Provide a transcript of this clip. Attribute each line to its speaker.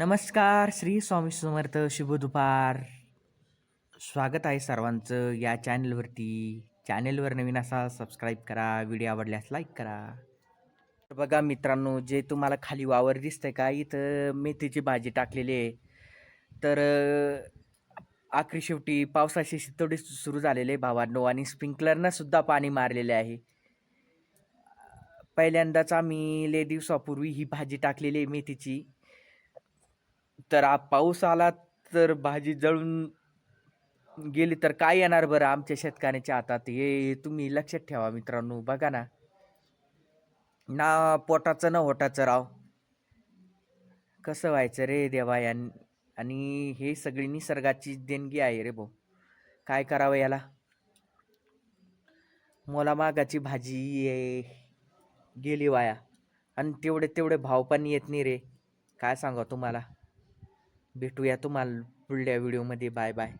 Speaker 1: नमस्कार श्री स्वामी समर्थ शुभ दुपार. स्वागत आहे सर्वांचं या चॅनलवरती. चॅनलवर नवीन असा सबस्क्राईब करा व्हिडिओ आवडल्यास लाईक करा. तर बघा मित्रांनो जे तुम्हाला खाली वावर दिसतंय का इथं मेथीची भाजी टाकलेली आहे. तर आखरी शेवटी पावसाची शितोडी सुरू झालेले आहे भावांनो आणि स्प्रिंकलरनं सुद्धा पाणी मारलेले आहे. पहिल्यांदाच आम्ही ले दिवसापूर्वी ही भाजी टाकलेली आहे मेथीची. तर आ पाऊस आला तर भाजी जळून गेली तर काय येणार बरं आमच्या शेतकऱ्याच्या हातात? हे तुम्ही लक्षात ठेवा मित्रांनो बघा ना. ना पोटाचं ना होटाचं राव. कसं व्हायचं रे देवा या आणि हे सगळी निसर्गाची देणगी आहे रे भाऊ. काय करावं याला? मोलामागाची भाजी आहे, गेली वाया. आणि तेवढे तेवढे भाव पण येत नाही रे. काय सांगा तुम्हाला? भेटूया तुम्हाला पुढल्या व्हिडिओमध्ये बाय बाय